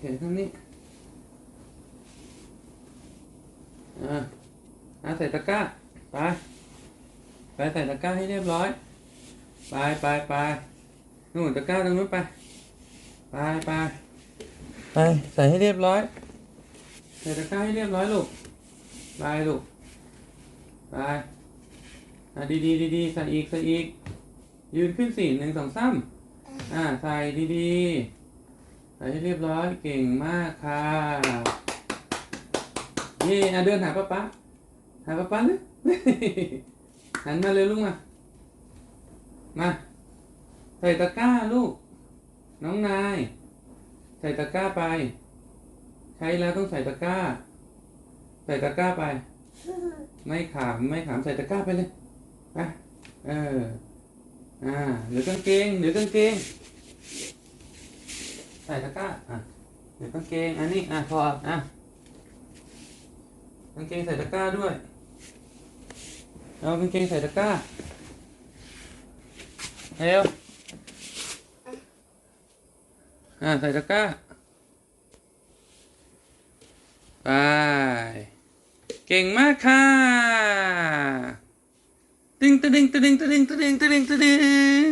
แขนข้างนี้อ่าอาใส่ตะกร้า ไป ไปใส่ตะกร้าให้เรียบร้อย ไปไปไปนู่นตะกร้าตรงนู้นไป ไปไปไปใส่ให้เรียบร้อย ใส่ตะกร้าให้เรียบร้อยลูก ไปลูก ไปอะดีดีดีดีๆใส่อีกใส่อีก ยืนขึ้นสี่หนึ่งสองสามอ่าใส่ดีดีๆ ใส่ให้เรียบร้อยเก่งมากค่ะเย่อะเดินหาป้าป๊าหาป้าป๊าเลยหันมาเลยลูกมา มา ใส่ตะกร้าลูก น้องนาย ใส่ตะกร้าไป ใช้แล้วต้องใส่ตะกร้า ใส่ตะกร้าไป ไม่ขามไม่ขามใส่ตะกร้าไปเลยไปเออ อ่า เหลือกางเกงเหลือกางเกง ส่ตะกร้าอะเหลือกางเกงอันนี้อะพออะกางเกงใส่ตะกร้าด้วยเอากางเกงใส่ตะกร้าเร็วอ่าใส่ตะกร้าไปเก่งมากค่ะตึงตึงตึงตึงตึงตึงตึงตึงตึง